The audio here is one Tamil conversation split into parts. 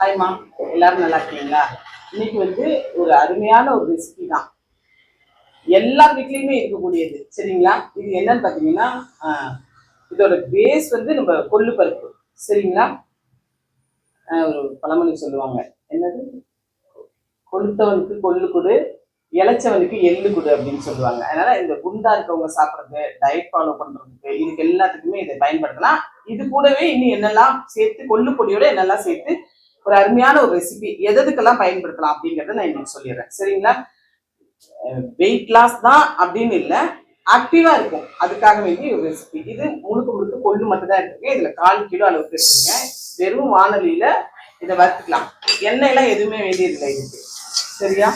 ஹாய்மா எல்லாரும் நல்லா இருக்கீங்களா? இன்னைக்கு வந்து ஒரு அருமையான ஒரு ரெசிபி தான். எல்லார் வீட்லேயுமே இருக்கக்கூடியது. சரிங்களா? இது என்னன்னு பார்த்தீங்கன்னா இதோட பேஸ் வந்து நம்ம கொள்ளு பருப்பு. சரிங்களா? ஒரு பழமொழி சொல்லுவாங்க. என்னது? கொளுத்தவனுக்கு கொள்ளு கொடு இளைச்சவனுக்கு எள்ளு கொடு அப்படின்னு சொல்லுவாங்க. அதனால இந்த குண்டா இருக்கவங்க சாப்பிட்றது டயட் ஃபாலோ பண்றதுக்கு இதுக்கு எல்லாத்துக்குமே இதை பயன்படுத்தலாம். இது கூடவே இன்னும் என்னெல்லாம் சேர்த்து கொள்ளு பொடியோட என்னெல்லாம் சேர்த்து ஒரு அருமையான ஒரு ரெசிபி எதுக்கெல்லாம் பயன்படுத்தலாம் அப்படிங்கறத நான் இன்னைக்கு சொல்லிடுறேன். சரிங்களா? வெயிட் லாஸ் தான் அப்படின்னு இல்லை ஆக்டிவா இருக்கும். அதுக்காக வேண்டிய ஒரு ரெசிபி இது முழுக்க முழுக்க கொள்ளு மட்டும் தான் இருக்கு இதுல கால் கிலோ அளவுக்கு இருக்குங்க வெறும் வானொலியில இதை வறுத்துக்கலாம். எண்ணெய் எல்லாம் எதுவுமே வேண்டியதில்லை இதுக்கு. சரியா?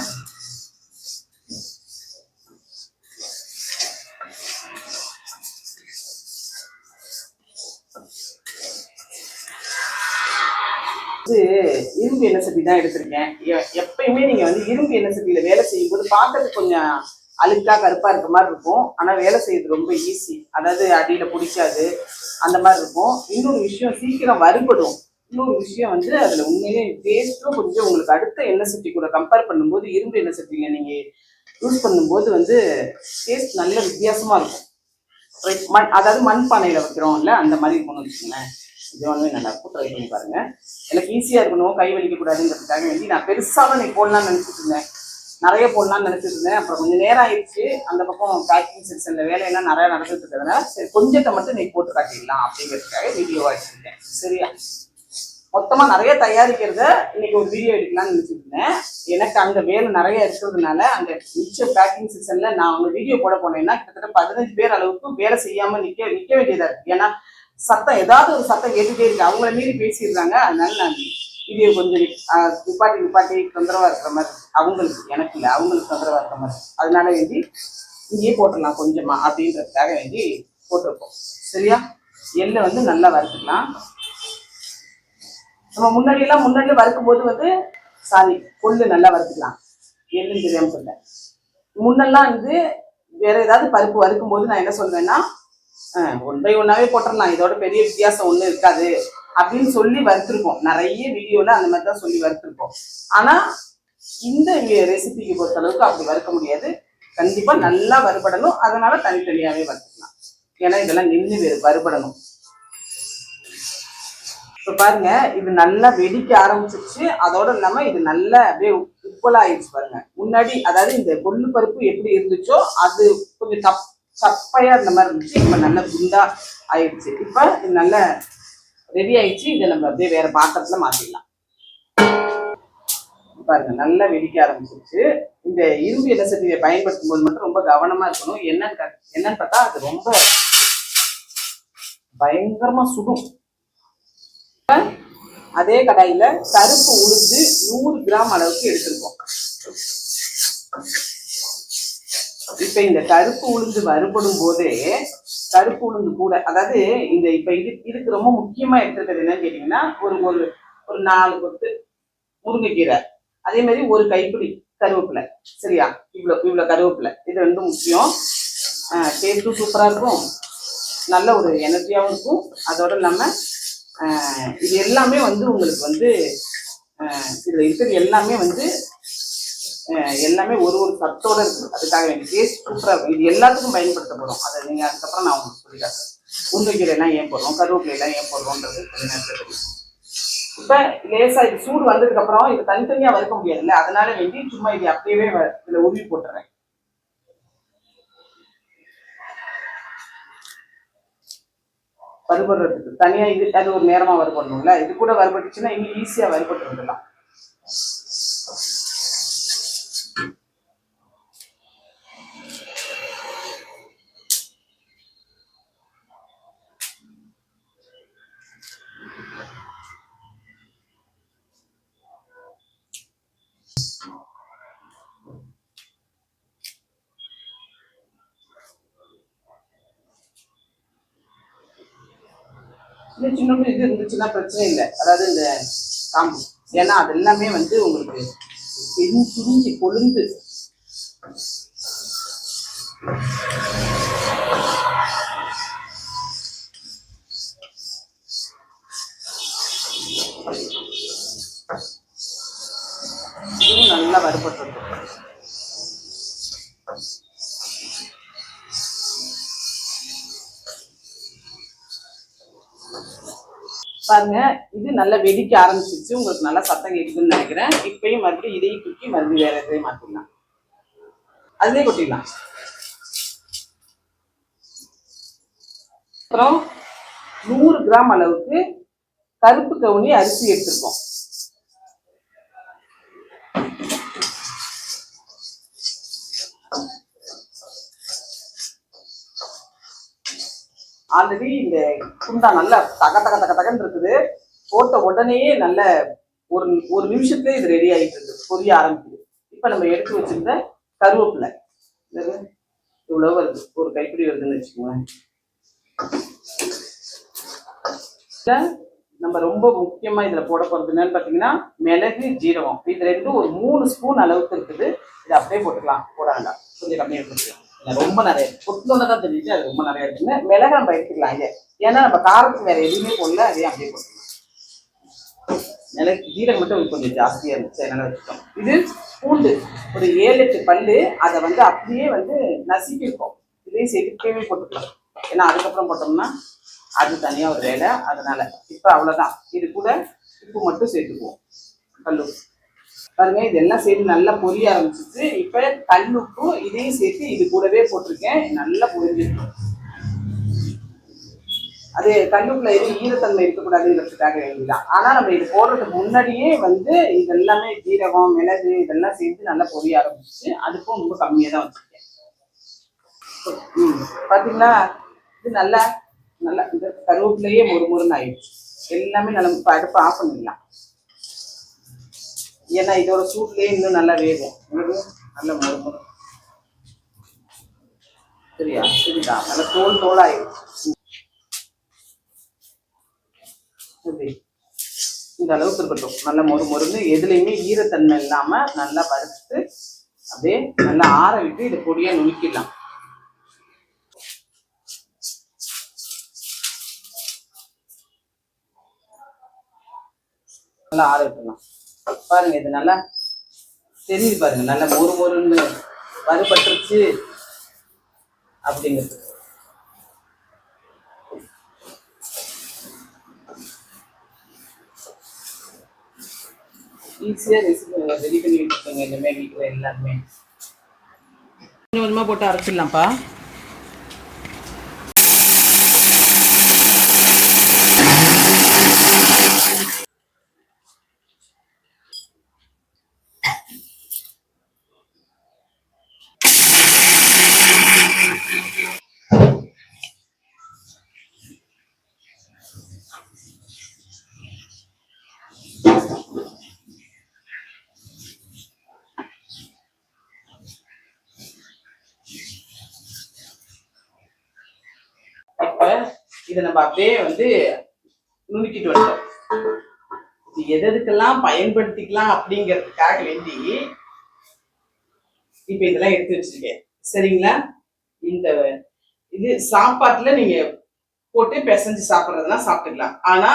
வந்து இரும்பு எண்ணெய் சட்டி தான் எடுத்திருக்கேன். எ- எப்பயுமே நீங்க வந்து இரும்பு எண்ணெய் சட்டியில் வேலை செய்யும்போது பார்க்கறதுக்கு கொஞ்சம் அழுக்கா கருப்பா இருக்க மாதிரி இருக்கும். ஆனா வேலை செய்யறது ரொம்ப ஈஸி அதாவது அடியில பிடிக்காது. அந்த மாதிரி இருக்கும். இன்னொரு விஷயம் சீக்கிரம் வருபடும். இன்னொரு விஷயம் வந்து அதுல உண்மையிலே டேஸ்ட்டும் கொஞ்சம் உங்களுக்கு அடுத்த எண்ணெய் சட்டி கூட கம்பேர் பண்ணும்போது இரும்பு எண்ணெய் சட்டியில் நீங்க யூஸ் பண்ணும்போது வந்து டேஸ்ட் நல்ல வித்தியாசமா இருக்கும். மண் அதாவது மண் பானையில வைக்கிறோம்ல அந்த மாதிரி இருக்கணும்னு வச்சுக்கோங்களேன். இதுவானுமே நல்லா இருக்கும் ட்ரை பண்ணி பாருங்க. எனக்கு ஈஸியா இருக்கணும் கை வலிக்கக்கூடாதுங்கிறதுக்காக வேண்டி நான் பெருசாக நீ போடலாம்னு நினைச்சிட்டு இருந்தேன். நிறைய போடலாம்னு நினைச்சிட்டு இருந்தேன். அப்புறம் கொஞ்சம் நேரம் ஆயிடுச்சு. அந்த பக்கம் பேக்கிங் செக்ஷன்ல வேலையெல்லாம் நிறைய நடந்துட்டு இருக்கிறதுனால சரி கொஞ்சத்தை மட்டும் நீ போட்டு காட்டிடலாம் அப்படிங்கிறதுக்காக வீடியோ எடுத்துருக்கேன் சரியா? மொத்தமா நிறைய தயாரிக்கிறத இன்னைக்கு ஒரு வீடியோ எடுக்கலாம்னு நினைச்சிட்டு இருந்தேன். எனக்கு அந்த வேலை நிறைய இருக்கிறதுனால அந்த மிச்ச பேக்கிங் செக்ஷன்ல நான் அவங்க வீடியோ போட போனேன்னா கிட்டத்தட்ட பதினஞ்சு பேர் அளவுக்கு வேலை செய்யாம நிக்க நிக்க வேண்டியதா இருக்கு. ஏன்னா சத்தம் ஏதாவது ஒரு சத்தம் கேட்டுகிட்டே இருக்கு. அவங்கள மீறி பேசிடுறாங்க. அதனால நான் வீடியோ கொஞ்சம் ஆஹ், நிப்பாட்டி நிப்பாட்டி தொந்தரவா இருக்கிற மாதிரி அவங்களுக்கு எனக்கு இல்லை அவங்களுக்கு தொந்தரவா இருக்கிற மாதிரி. அதனால வேண்டி இங்கேயே போட்டுடலாம் கொஞ்சமா அப்படின்றதுக்காக வேண்டி போட்டிருக்கோம். சரியா? எள்ளை வந்து நல்லா வறுத்துக்கலாம். நம்ம முன்னாடி எல்லாம் முன்னாடி வறுக்கும் போது வந்து சாரி கொள்ளு நல்லா வறுத்துக்கலாம். எள்ளுன்னு தெரியாம சொல்ல முன்னெல்லாம் வந்து வேற ஏதாவது பருப்பு வறுக்கும் போது நான் என்ன சொல்வேன்னா ஒன் பை ஒன்னாவே போட்டுடலாம் இதோட பெரிய வித்தியாசம் ஒன்றும் இருக்காது. அப்படின்னு சொல்லி வறுத்துருக்கோம் நிறைய வீடியோல அந்த மாதிரி தான் சொல்லி வறுத்துருக்கோம் ஆனா இந்த ரெசிபிக்கு பொறுத்த அளவுக்கு அப்படி வறுக்க முடியாது. கண்டிப்பா நல்லா வறுபடணும். அதனால தனித்தனியாவே வறுத்துக்கலாம். ஏன்னா இதெல்லாம் நின்று வறுபடணும். இப்போ பாருங்க இது நல்லா வெடிக்க ஆரம்பிச்சிருச்சு. அதோட இல்லாம இது நல்லா அப்படியே உப்பலா ஆயிடுச்சு பாருங்க. முன்னாடி அதாவது இந்த கொள்ளு பருப்பு எப்படி இருந்துச்சோ அது கொஞ்சம் தப்பு சப்பையா இந்த மாதிரி இருந்துச்சு. இப்ப நல்ல குண்டா ஆயிடுச்சு. இப்ப இது நல்லா ரெடி ஆயிடுச்சு. இதை நம்ம அப்படியே வேற பாத்திரத்துல மாத்திடலாம். பாருங்க நல்லா வெடிக்க ஆரம்பிச்சிருச்சு. இந்த இரும்பு எண்ணெய் சட்டியை பயன்படுத்தும் போது மட்டும் ரொம்ப கவனமா இருக்கணும். என்னன்னு என்னன்னு பார்த்தா அது ரொம்ப பயங்கரமா சுடும். அதே கடாயில கருப்பு உளுந்து நூறு கிராம் அளவுக்கு எடுத்திருக்கோம். இப்ப இந்த கருப்பு உளுந்து வறுபடும் போதே கருப்பு உளுந்து கூட அதாவது இந்த இப்ப இது இதுக்கு ரொம்ப முக்கியமா எடுத்துருக்கிறது என்னன்னு கேட்டீங்கன்னா ஒரு ஒரு ஒரு நாலு கொத்து முருங்கைக்கீரை. அதே மாதிரி ஒரு கைப்பிடி கருவேப்பிலை சரியா? இவ்வளோ இவ்வளோ கருவேப்பிலை. இது ரெண்டும் முக்கியம். டேஸ்ட்டும் சூப்பராக இருக்கும். நல்ல ஒரு எனர்ஜியாகவும் இருக்கும். அதோட இல்லாமல் இது எல்லாமே வந்து உங்களுக்கு வந்து ஆஹ் இதுல இருக்கிறது எல்லாமே வந்து எல்லாமே ஒரு ஒரு சத்தோட இருக்கு. அதுக்காக வேண்டிய டேஸ்ட் சூப்பராக இது எல்லாத்துக்கும் பயன்படுத்தப்படும். அதை நீங்க அதுக்கப்புறம் நான் உங்களுக்கு சொல்லி காட்டுறேன் ஏன் போடுறோம்? கருவேப்பிலை ஏன் போடுறோன்றது கொஞ்ச தெரியும் இப்ப லேசா இது சூடு வந்ததுக்கு அப்புறம் இது தனித்தனியா வறுக்க முடியாதுல்ல? அதனால வேண்டி சும்மா இது அப்படியே வ- இதுல உருவி போட்டுறேன். வறுபடுறதுக்கு. தனியா இது அது ஒரு நேரமா வறுபடணும்ல? இது கூட வறுபட்டுச்சுன்னா இன்னும் ஈஸியா வறுபட்டு வந்துடலாம். சின்ன சின்ன இது இருந்துச்சுன்னா பிரச்சனை இல்லை. அதாவது இந்த காம்பு. ஏன்னா அது எல்லாமே வந்து உங்களுக்கு பிரிஞ்சு கொழுந்து. பாருங்க இது நல்லா வெடிக்க ஆரம்பிச்சிச்சு உங்களுக்கு நல்லா சத்தம் கேட்குதுன்னு நினைக்கிறேன். இப்பயும் மறுபடியும் இதையும் தூக்கி மறுபடியும் வேற எதையும் மாற்றிடலாம் அதுலேயே கொட்டிடலாம். அப்புறம் நூறு கிராம் அளவுக்கு கருப்பு கவுனி அரிசி எடுத்துருக்கோம். ஆல்ரெடி இந்த குண்டா நல்லா தக தக தக தகன்னு இருக்குது. போட்ட உடனேயே நல்ல ஒரு ஒரு நிமிஷத்துலயே இது ரெடி ஆகிட்டு இருக்கு பொரிய ஆரம்பிக்குது. இப்போ நம்ம எடுத்து வச்சிருந்த கருவேப்பிலை. இவ்வளோ இவ்வளவு வருது. ஒரு கைப்பிடி வருதுன்னு வச்சுக்கோங்களேன். நம்ம ரொம்ப முக்கியமா இதுல போட போறது என்னன்னு பாத்தீங்கன்னா மிளகு ஜீரகம். இது ரெண்டும் ஒரு மூணு ஸ்பூன் அளவுக்கு இருக்குது. இதை அப்படியே போட்டுக்கலாம். போட வேண்டாம். கொஞ்சம் கம்மியாக போட்டுக்கலாம். ரொம்ப நிறைய பொட்டுன்னு தான் தெரியுது அது ரொம்ப நிறைய இருக்குங்க மிளகு நம்ம எடுத்துக்கலாம் இதை ஏன்னா நம்ம காரத்துக்கு வேற எதுவுமே போடல அதே அப்படியே போட்டுக்கலாம். மிளகு ஜீரகம் மட்டும் கொஞ்சம் ஜாஸ்தியா இருந்துச்சு அதனால வச்சுட்டோம். இது பூண்டு ஒரு ஏழு எட்டு பல்லு அதை வந்து அப்படியே வந்து நசுக்கிருக்கோம் இதையும் சேர்த்துக்கவே போட்டுக்கலாம். ஏன்னா அதுக்கப்புறம் போட்டோம்னா அது தனியா ஒரு வேலை அதனால. இப்ப அவ்வளவுதான். இது கூட உப்பு மட்டும் சேர்த்துக்குவோம். பல்லு பாருங்க இதெல்லாம் சேர்த்து நல்லா பொரிய ஆரம்பிச்சிச்சு இப்ப கல்லுப்பு இதையும் சேர்த்து இது கூடவே போட்டிருக்கேன். நல்லா பொரிஞ்சிருக்கும் அது கல்லுப்புல எதுவும் ஈரத்தன்மை இருக்கக்கூடாதுங்கிறதுக்காக வேண்டிதான் ஆனா நம்ம இது போடுறதுக்கு முன்னாடியே வந்து இதெல்லாமே ஜீரகம் மிளகு இதெல்லாம் சேர்த்து நல்லா பொரிய ஆரம்பிச்சிச்சு அதுக்கும் ரொம்ப கம்மியா தான் வச்சிருக்கேன். ம் பாத்தீங்களா? இது நல்லா நல்லா இந்த கருவேப்பிலையே மொறு ஆயிடுச்சு. எல்லாமே நல்லா இப்போ அடுப்பு ஆஃப் பண்ணிடலாம். ஏன்னா இதோட சூட்லயே இன்னும் நல்லா வேகும். நல்ல மொறு சரியா? சரிதா. நல்லா தோல் தோலாயிடும் இந்த அளவுக்கு இருக்கட்டும். நல்ல மொறு மொறுன்னு எதுலையுமே ஈரத்தன்மை இல்லாம நல்லா வறுத்து அப்படியே நல்லா ஆற விட்டு இதை பொடியா நுணுக்கிடலாம். நல்லா ஆற விட்டுலாம் பாருங்க இது நல்லா தெரியுது பாருங்க நல்லா மொறு மொறுன்னு வறுபட்டுருச்சு அப்படிங்கிறது. ஈஸியாக ரெசிபி ரெடி பண்ணி வச்சுக்கோங்க இனிமேல் வீட்டில் எல்லாருமே. கொஞ்சம் கொஞ்சமாக போட்டு அரைச்சிடலாம்ப்பா இப்ப இதை நம்ம அப்படியே வந்து நுணுக்கிட்டு வந்துட்டோம். இது எது எதுக்கெல்லாம் பயன்படுத்திக்கலாம் அப்படிங்கிறதுக்காக வேண்டி இப்ப இதெல்லாம் எடுத்து வச்சிருக்கேன். சரிங்களா? இந்த இது சாப்பாட்டுல நீங்க போட்டு பிசைஞ்சு சாப்பிட்றதுனா சாப்பிட்டுக்கலாம். ஆனா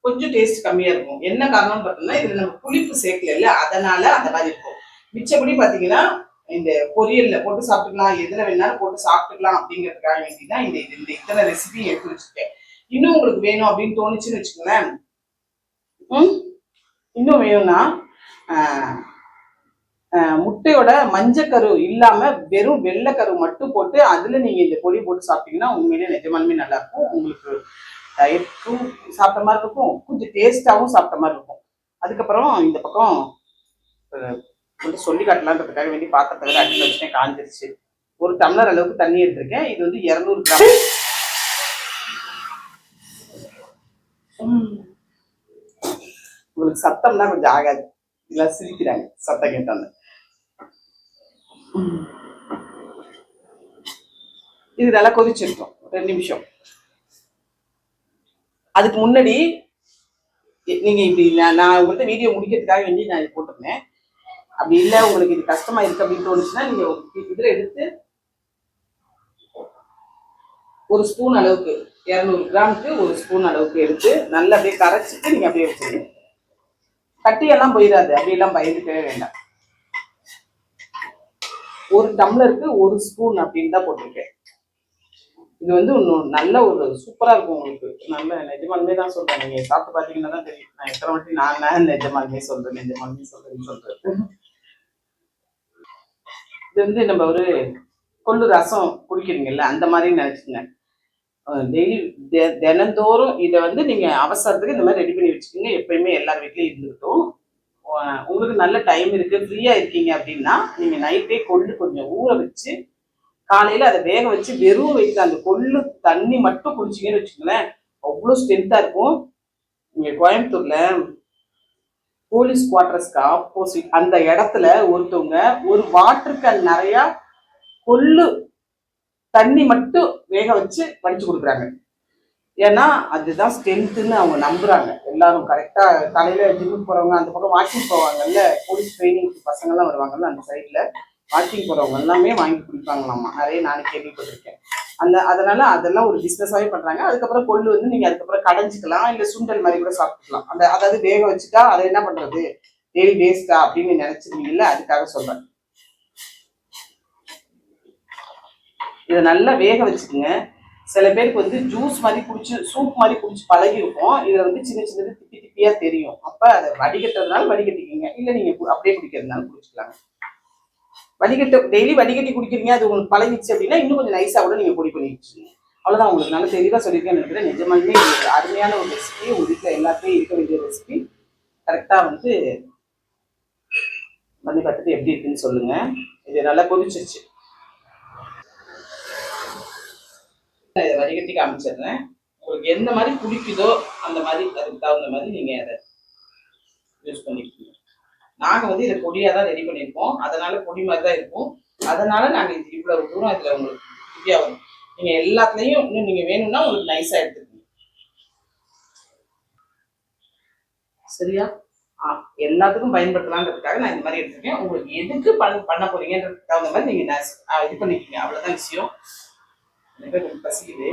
கொஞ்சம் டேஸ்ட் கம்மியா இருக்கும். என்ன காரணம்னு பார்த்தோம்னா இதுல நம்ம புளிப்பு சேர்க்கல அதனால அந்த மாதிரி இருக்கும். மிச்சப்படி பாத்தீங்கன்னா இந்த பொரியல்ல போட்டு சாப்பிட்டுக்கலாம் எதுல வேணாலும் போட்டு சாப்பிட்டுக்கலாம் அப்படிங்கிறதுக்காக வேண்டி தான் இந்த இந்த இத்தனை ரெசிபி எடுத்து வச்சிருக்கேன். இன்னும் உங்களுக்கு வேணும் அப்படின்னு தோணுச்சுன்னு வச்சுக்கோங்களேன். இன்னும் வேணும்னா ஆஹ், ஆஹ், முட்டையோட மஞ்சக்கரு இல்லாம வெறும் வெள்ளைக்கரு மட்டும் போட்டு அதுல நீங்க இந்த பொடி போட்டு சாப்பிட்டீங்கன்னா உண்மையிலே நிஜமாலுமே நல்லா இருக்கும் உங்களுக்கு டயட்டும் சாப்பிட்ட மாதிரி இருக்கும். கொஞ்சம் டேஸ்டாவும் சாப்பிட்ட மாதிரி இருக்கும். அதுக்கப்புறம் இந்த பக்கம் வந்து சொல்லி காட்டலான்றதுக்காக வேண்டி பாத்திரத்தை அடுத்து வச்சுட்டேன் காஞ்சிருச்சு. ஒரு டம்ளர் அளவுக்கு தண்ணி எடுத்திருக்கேன். இது வந்து இரநூறு கிராம். உங்களுக்கு சத்தம்னா கொஞ்சம் ஆகாது. இல்லை சிரிக்கிறாங்க. சத்தம் கேட்டாங்க. இது நல்லா கொதிச்சிருக்கும். ரெண்டு நிமிஷம். அதுக்கு முன்னாடி நீங்க இப்படி நான் நான் உங்கள்கிட்ட வீடியோ முடிக்கிறதுக்காக வேண்டி நான் போட்டிருந்தேன். அப்படி இல்லை உங்களுக்கு இது கஷ்டமா இருக்கு அப்படின்னு தோணுச்சுன்னா நீங்க ஒரு இதுல எடுத்து ஒரு ஸ்பூன் அளவுக்கு இரநூறு கிராமுக்கு ஒரு ஸ்பூன் அளவுக்கு எடுத்து நல்லா அப்படியே கரைச்சிட்டு நீங்க அப்படியே வச்சுக்கணும் கட்டியெல்லாம் போயிடாது அப்படியெல்லாம் பயந்துக்கவே வேண்டாம். ஒரு டம்ளருக்கு ஒரு ஸ்பூன் அப்படின்னு தான் போட்டிருக்கேன். இது வந்து இன்னும் நல்ல ஒரு சூப்பரா இருக்கும் உங்களுக்கு. நல்ல நிஜமாலுமே தான் சொல்றேன். நீங்க சாப்பிட்டு பாத்தீங்கன்னா தான் தெரியும். நான் எத்தனை வாட்டி நான் நான் நிஜமாலுமே சொல்றேன் நிஜமாலுமே சொல்றேன்னு சொல்றேன். இது வந்து நம்ம ஒரு கொள்ளு ரசம் குடிக்கிறீங்கல்ல அந்த மாதிரி நினைச்சுங்க டெய்லி தினந்தோறும் இதை வந்து நீங்கள் அவசரத்துக்கு இந்த மாதிரி ரெடி பண்ணி வச்சுக்கோங்க. எப்பயுமே எல்லார் வீட்லேயும் இருந்துக்கிட்டும் உங்களுக்கு நல்ல டைம் இருக்குது ஃப்ரீயாக இருக்கீங்க அப்படின்னா நீங்கள் நைட்டே கொள்ளு கொஞ்சம் ஊற வச்சு காலையில் அதை வேக வச்சு வெறும் வைத்து அந்த கொள்ளு தண்ணி மட்டும் குடிச்சிங்கன்னு வச்சுக்கோங்களேன் அவ்வளோ ஸ்ட்ரென்த்தாக இருக்கும். நீங்கள் கோயம்புத்தூரில் போலீஸ் குவார்டர்ஸ்க்கு ஆப்போசிட் அந்த இடத்துல ஒருத்தவங்க ஒரு வாட்டர் கேன் நிறைய கொள்ளு தண்ணி மட்டும் வேக வச்சு வடிச்சு கொடுக்குறாங்க. ஏன்னா அதுதான் ஸ்ட்ரென்த்துன்னு அவங்க நம்புறாங்க. எல்லாரும் கரெக்டா காலையில ஜிம்முக்கு போறவங்க அந்த பக்கம் வாக்கிங் போவாங்கல்ல போலீஸ் ட்ரைனிங் பசங்கள்லாம் வருவாங்கல்ல அந்த சைட்ல வாக்கிங் போறவங்க எல்லாமே வாங்கி குடிப்பாங்களாம்மா. நிறைய நான் கேள்விப்பட்டிருக்கேன். அந்த அதனால அதெல்லாம் ஒரு பிஸ்னஸாகவே பண்றாங்க. அதுக்கப்புறம் கொள்ளு வந்து நீங்க அதுக்கப்புறம் கடைஞ்சிக்கலாம் இல்ல சுண்டல் மாதிரி கூட சாப்பிட்டுக்கலாம். அந்த அதாவது வேக வச்சுட்டா அதை என்ன பண்றது? டெய்லி வேஸ்ட்டா அப்படின்னு நினைச்சிருந்தீங்கல்ல அதுக்காக சொல்கிறேன் இதை நல்லா வேக வச்சுக்கோங்க. சில பேருக்கு வந்து ஜூஸ் மாதிரி குடிச்சு சூப் மாதிரி குடிச்சு பழகி இருக்கும் வந்து சின்ன சின்னது திப்பி திப்பியா தெரியும். அப்ப அதை வடிகட்டுறதுனால வடிகட்டிக்கிங்க. இல்ல நீங்க கு- அப்படியே குடிக்கிறதுனால குடிச்சுக்கலாம் வடிகட்ட டெய்லி வடிகட்டி குடிக்கிறீங்க அது உங்களுக்கு பழகிச்சு அப்படின்னா இன்னும் கொஞ்சம் நைஸாக கூட நீங்கள் பொடி பண்ணி வச்சுக்கோங்க அவ்வளோதான் உங்களுக்கு. நல்ல தெளிவாக சொல்லியிருக்கேன் நினைக்கிறேன். நிஜமாலுமே ஒரு அருமையான ஒரு ரெசிபி உங்கள் வீட்டில் எல்லாத்தையும் இருக்க வேண்டிய ரெசிபி கரெக்டாக வந்து பண்ணி பார்த்துட்டு எப்படி இருக்குன்னு சொல்லுங்கள் இது நல்லா கொதிச்சிருச்சு. நான் இதை வடிகட்டி காமிச்சிடுறேன். உங்களுக்கு எந்த மாதிரி பிடிக்குதோ அந்த மாதிரி அதுக்கு தகுந்த மாதிரி நீங்கள் அதை யூஸ் பண்ணிக்கணும் நாங்கள் வந்து இதை பொடியாக தான் ரெடி பண்ணியிருக்கோம். அதனால பொடி மாதிரி தான் இருக்கும். அதனால நாங்கள் இது இவ்வளவு தூரம் இதில் உங்களுக்கு ஃப்ரீயா வரும் நீங்கள் எல்லாத்துலேயும் இன்னும் நீங்க வேணும்னா உங்களுக்கு நைஸாக எடுத்துக்கணும் சரியா? ஆ எல்லாத்துக்கும் பயன்படுத்தலான்றதுக்காக நான் இந்த மாதிரி எடுத்திருக்கேன். உங்களுக்கு எதுக்கு பண்ண பண்ண போறீங்கன்றதுக்கு தகுந்த மாதிரி நீங்க இது பண்ணிக்கிங்க. அவ்வளோதான் விஷயம். எனக்கு கொஞ்சம் பசிக்குது.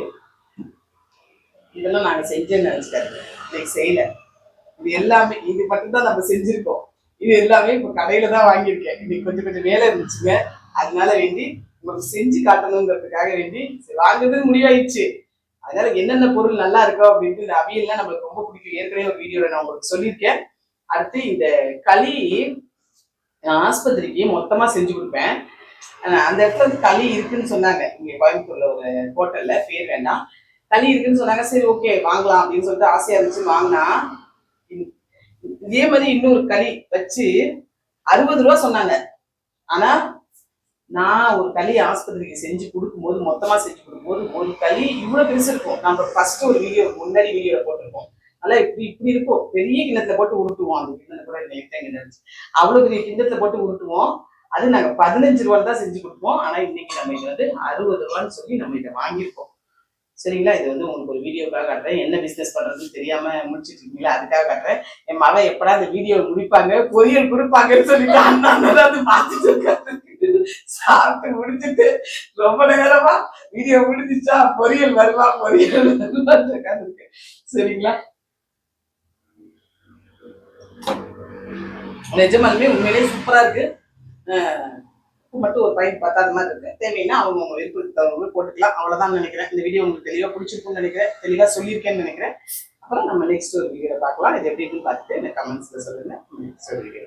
இதெல்லாம் நாங்கள் செஞ்சேன்னு நினச்சிட்டாரு இன்னைக்கு செய்யல. இது எல்லாமே இது மட்டும்தான் நம்ம செஞ்சுருக்கோம். இது எல்லாமே இப்போ கடையில தான் வாங்கியிருக்கேன். இன்னைக்கு கொஞ்சம் கொஞ்சம் வேலை இருந்துச்சுங்க. அதனால வேண்டி உங்களுக்கு செஞ்சு காட்டணுங்கிறதுக்காக வேண்டி வாங்குறதுக்கு வாங்குறது முடிவாயிடுச்சு. அதனால என்னென்ன பொருள் நல்லா இருக்கோ அப்படின்ட்டு இந்த அவியல்லாம் நம்மளுக்கு ரொம்ப பிடிக்கும். ஏற்கனவே ஒரு வீடியோல நான் உங்களுக்கு சொல்லியிருக்கேன். அடுத்து இந்த களி நான் ஆஸ்பத்திரிக்கு மொத்தமா செஞ்சு கொடுப்பேன். அந்த இடத்துல வந்து களி இருக்குன்னு சொன்னாங்க. இங்க கோயம்புத்தூர்ல ஒரு ஹோட்டல்ல பேர் வேண்டாம். களி இருக்குன்னு சொன்னாங்க. சரி ஓகே வாங்கலாம் அப்படின்னு சொல்லிட்டு ஆசையா இருந்துச்சு. வாங்கினா இதே மாதிரி இன்னொரு களி வச்சு அறுபது ரூபா சொன்னாங்க. ஆனா நான் ஒரு களி ஆஸ்பத்திரிக்கு செஞ்சு கொடுக்கும்போது மொத்தமா செஞ்சு கொடுக்கும்போது ஒரு களி இவ்வளவு பெருசு இருக்கும். நம்ம ஃபர்ஸ்ட் ஒரு வீடியோ முன்னாடி வீடியோல போட்டிருக்கோம். நல்லா இப்படி இப்படி இருக்கும். பெரிய கிண்ணத்துல போட்டு உருட்டுவோம். அந்த கிண்ணத்துல கூட எனக்கு தான் அவ்வளவு பெரிய கிண்ணத்துல போட்டு உருட்டுவோம். அது நாங்க பதினஞ்சு ரூபாய் தான் செஞ்சு கொடுப்போம் ஆனா இன்னைக்கு நம்ம இது வந்து அறுபது ரூபான்னு சொல்லி நம்ம இதை வாங்கியிருக்கோம். சரிங்களா? இது வந்து உங்களுக்கு ஒரு வீடியோக்காக காட்டுறேன். என்ன பிஸ்னஸ் பண்றதுன்னு தெரியாம முடிச்சிட்டு இருக்கீங்களா அதுக்காக காட்டுறேன். என் மகன் எப்படா அந்த வீடியோ முடிப்பாங்க? பொரியல் கொடுப்பாங்கன்னு சொல்லிட்டு அண்ணா அது பார்த்துட்டு இருக்காரு. சாப்பிட்டு முடிச்சுட்டு ரொம்ப நேரமா வீடியோ முடிஞ்சிச்சா பொரியல் வருவா பொரியல் உட்காந்துருக்கு சரிங்களா? நிஜமாலுமே உண்மையிலேயே சூப்பரா இருக்கு. மட்டும் ஒரு பையன் பத்தாத மாதிரி இருக்கு. தேவைன்னா அவங்க அவங்க விருப்பத்துக்கு தகுந்த போட்டுக்கலாம். அவ்வளவுதான் நினைக்கிறேன். இந்த வீடியோ உங்களுக்கு தெளிவா பிடிச்சிருக்கும்னு நினைக்கிறேன். தெளிவா சொல்லியிருக்கேன்னு நினைக்கிறேன். அப்புறம் நம்ம நெக்ஸ்ட் ஒரு வீடியோ பார்க்கலாம். இது எப்படி இருக்குன்னு பார்த்துட்டு இந்த கமெண்ட்ஸ்ல சொல்லுங்க. நெக்ஸ்ட் ஒரு வீடியோ